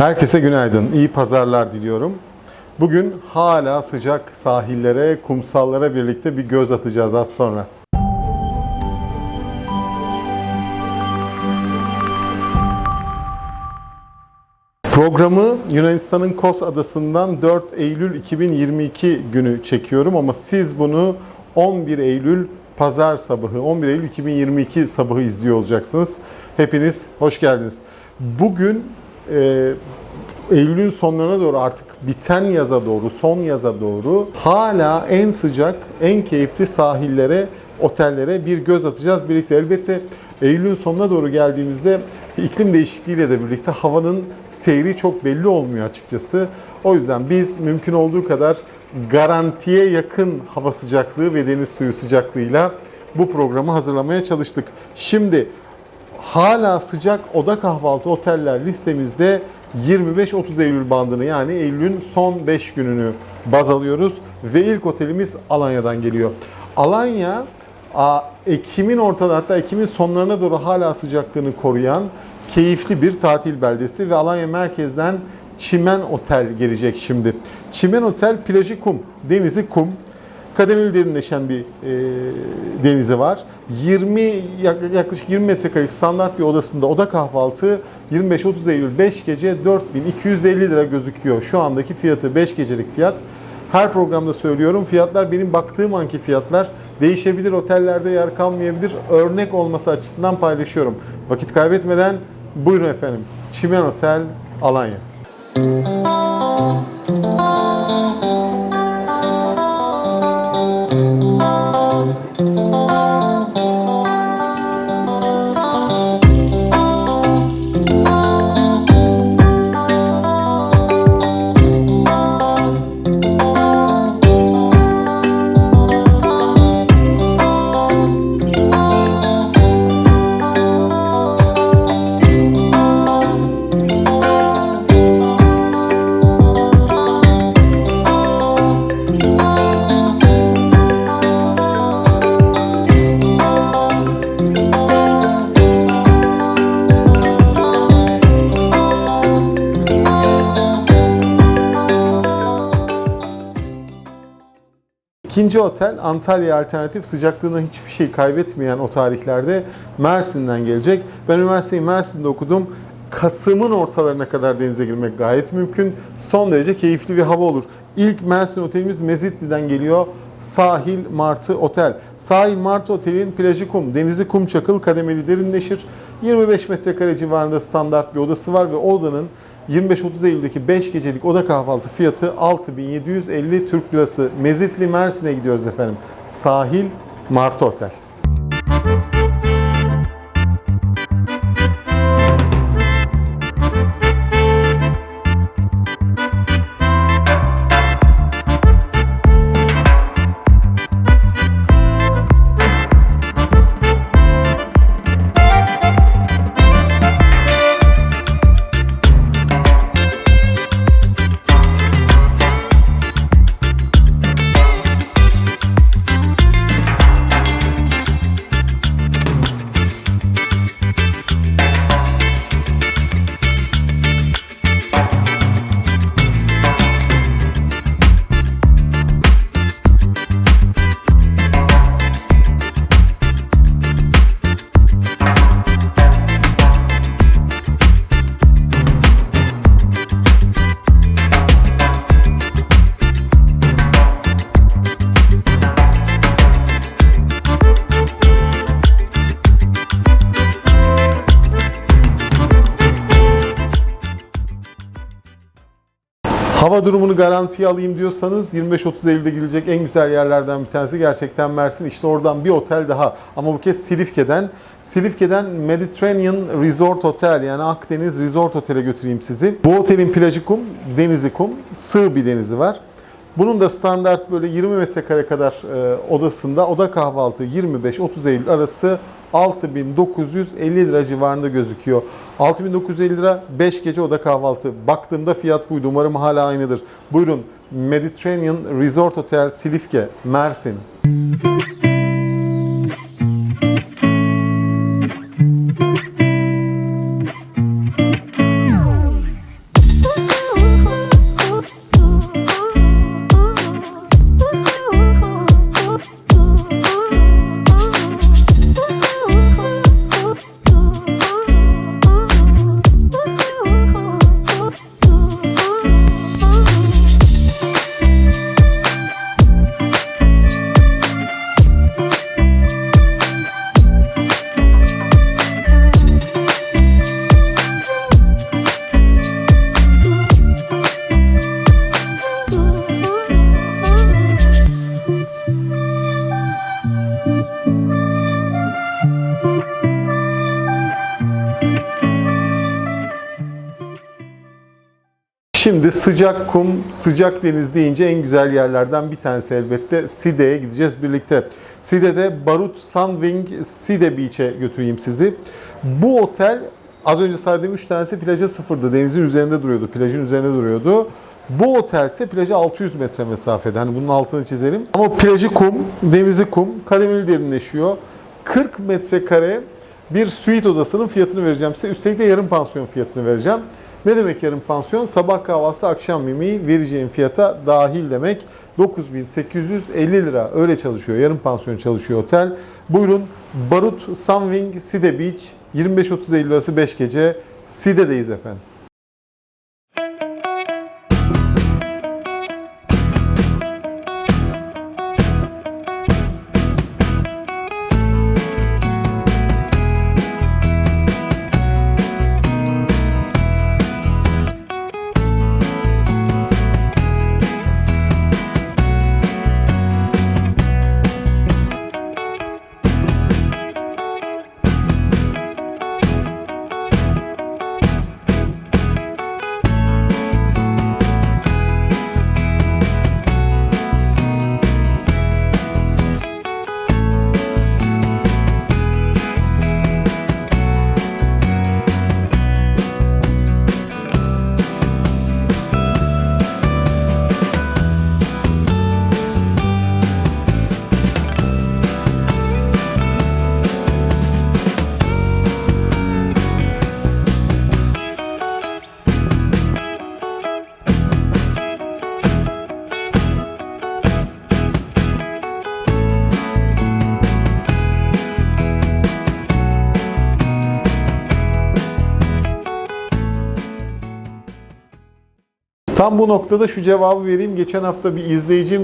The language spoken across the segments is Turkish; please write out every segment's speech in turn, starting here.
Herkese günaydın, iyi pazarlar diliyorum. Bugün hala sıcak sahillere, kumsallara birlikte bir göz atacağız az sonra. Programı Yunanistan'ın Kos adasından 4 Eylül 2022 günü çekiyorum ama siz bunu 11 Eylül pazar sabahı, 11 Eylül 2022 sabahı izliyor olacaksınız. Hepiniz hoş geldiniz. Bugün e, Eylül'ün sonlarına doğru artık biten yaza doğru, son yaza doğru hala en sıcak, en keyifli sahillere, otellere bir göz atacağız birlikte. Elbette Eylül'ün sonuna doğru geldiğimizde iklim değişikliğiyle de birlikte havanın seyri çok belli olmuyor açıkçası. O yüzden biz mümkün olduğu kadar garantiye yakın hava sıcaklığı ve deniz suyu sıcaklığıyla bu programı hazırlamaya çalıştık. Şimdi hala sıcak oda kahvaltı oteller listemizde 25-30 Eylül bandını yani Eylül'ün son 5 gününü baz alıyoruz ve ilk otelimiz Alanya'dan geliyor. Alanya Ekim'in ortada hatta Ekim'in sonlarına doğru hala sıcaklığını koruyan keyifli bir tatil beldesi ve Alanya merkezden Çimen Otel gelecek şimdi. Çimen Otel plajı kum, denizi kum. Kademeli derinleşen bir e, denizi var. 20 yak- yaklaşık 20 metrekarelik standart bir odasında oda kahvaltı 25-30 Eylül 5 gece 4250 lira gözüküyor. Şu andaki fiyatı 5 gecelik fiyat. Her programda söylüyorum fiyatlar benim baktığım anki fiyatlar değişebilir, otellerde yer kalmayabilir. Örnek olması açısından paylaşıyorum. Vakit kaybetmeden buyurun efendim. Çimen Otel Alanya. İkinci otel Antalya alternatif sıcaklığına hiçbir şey kaybetmeyen o tarihlerde Mersin'den gelecek. Ben üniversiteyi Mersin'de okudum. Kasım'ın ortalarına kadar denize girmek gayet mümkün. Son derece keyifli bir hava olur. İlk Mersin otelimiz Mezitli'den geliyor. Sahil Martı Otel. Sahil Martı Otel'in plajı kum, denizi kum çakıl kademeli derinleşir. 25 metrekare civarında standart bir odası var ve odanın 25-30 Eylül'deki 5 gecelik oda kahvaltı fiyatı 6750 Türk Lirası. Mezitli Mersin'e gidiyoruz efendim. Sahil Martı Otel. Durumunu garantiye alayım diyorsanız 25-30 Eylül'de gidilecek en güzel yerlerden bir tanesi gerçekten Mersin. İşte oradan bir otel daha ama bu kez Silifke'den. Silifke'den Mediterranean Resort Hotel yani Akdeniz Resort Otel'e götüreyim sizi. Bu otelin plajı kum, denizi kum, sığ bir denizi var. Bunun da standart böyle 20 metrekare kadar e, odasında oda kahvaltı 25-30 Eylül arası 6950 lira civarında gözüküyor. 6950 lira 5 gece oda kahvaltı. Baktığımda fiyat buydu. Umarım hala aynıdır. Buyurun Mediterranean Resort Hotel Silifke, Mersin. Şimdi sıcak kum, sıcak deniz deyince en güzel yerlerden bir tanesi elbette Side'ye gideceğiz birlikte. Side'de Barut Sunwing Side Beach'e götüreyim sizi. Bu otel az önce saydığım 3 tanesi plaja sıfırdı. Denizin üzerinde duruyordu, plajın üzerinde duruyordu. Bu otel ise plaja 600 metre mesafede. Hani bunun altını çizelim. Ama plajı kum, denizi kum, kademeli derinleşiyor. 40 metrekare bir suite odasının fiyatını vereceğim size. Üstelik de yarım pansiyon fiyatını vereceğim. Ne demek yarım pansiyon? Sabah kahvaltısı, akşam yemeği vereceğim fiyata dahil demek. 9850 lira öyle çalışıyor. Yarım pansiyon çalışıyor otel. Buyurun Barut Sunwing Side Beach 25-30 Eylül arası 5 gece Side'deyiz efendim. Tam bu noktada şu cevabı vereyim. Geçen hafta bir izleyicim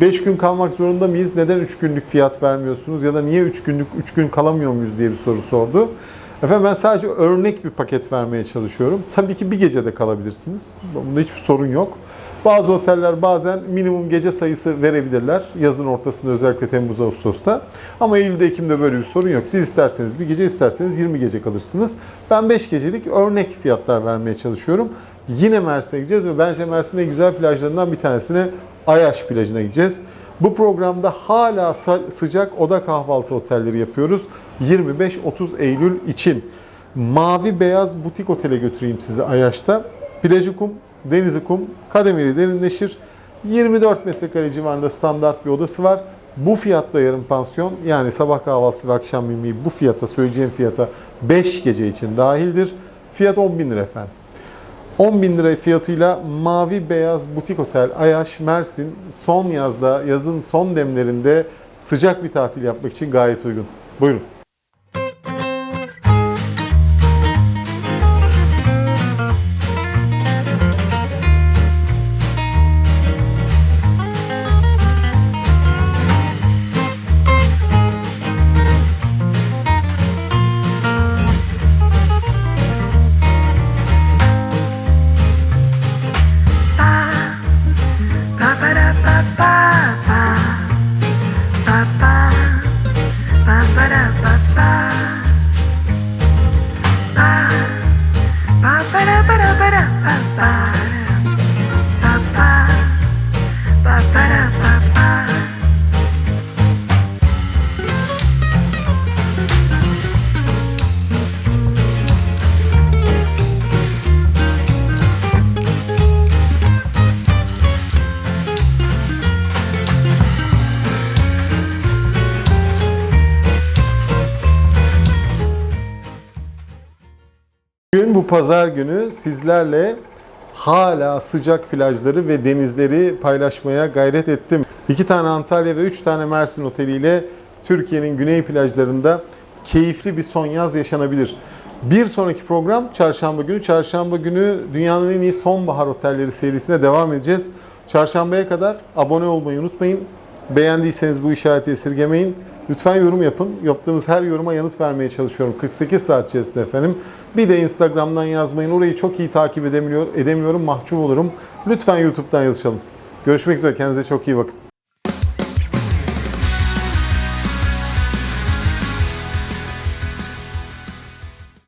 5 gün kalmak zorunda mıyız? Neden 3 günlük fiyat vermiyorsunuz? Ya da niye 3 günlük 3 gün kalamıyor muyuz diye bir soru sordu. Efendim ben sadece örnek bir paket vermeye çalışıyorum. Tabii ki bir gecede kalabilirsiniz. Bunda hiçbir sorun yok. Bazı oteller bazen minimum gece sayısı verebilirler. Yazın ortasında özellikle Temmuz Ağustos'ta. Ama Eylül'de Ekim'de böyle bir sorun yok. Siz isterseniz bir gece isterseniz 20 gece kalırsınız. Ben 5 gecelik örnek fiyatlar vermeye çalışıyorum. Yine Mersin'e gideceğiz ve bence Mersin'in güzel plajlarından bir tanesine Ayaş plajına gideceğiz. Bu programda hala sıcak oda kahvaltı otelleri yapıyoruz. 25-30 Eylül için. Mavi beyaz butik otele götüreyim sizi Ayaş'ta. Plajı kum, denizi kum, kademeli derinleşir. 24 metrekare civarında standart bir odası var. Bu fiyatta yarım pansiyon yani sabah kahvaltısı ve akşam yemeği bu fiyata söyleyeceğim fiyata 5 gece için dahildir. Fiyat 10 bin lira efendim. 10 bin lira fiyatıyla mavi beyaz butik otel Ayaş Mersin son yazda yazın son demlerinde sıcak bir tatil yapmak için gayet uygun. Buyurun. Papa, papa, papa. Bu pazar günü sizlerle hala sıcak plajları ve denizleri paylaşmaya gayret ettim. İki tane Antalya ve üç tane Mersin oteliyle Türkiye'nin güney plajlarında keyifli bir son yaz yaşanabilir. Bir sonraki program çarşamba günü. Çarşamba günü dünyanın en iyi sonbahar otelleri serisine devam edeceğiz. Çarşambaya kadar abone olmayı unutmayın. Beğendiyseniz bu işareti esirgemeyin. Lütfen yorum yapın. Yaptığınız her yoruma yanıt vermeye çalışıyorum 48 saat içerisinde efendim. Bir de Instagram'dan yazmayın. Orayı çok iyi takip edemiyor, edemiyorum. Mahcup olurum. Lütfen YouTube'dan yazışalım. Görüşmek üzere. Kendinize çok iyi bakın.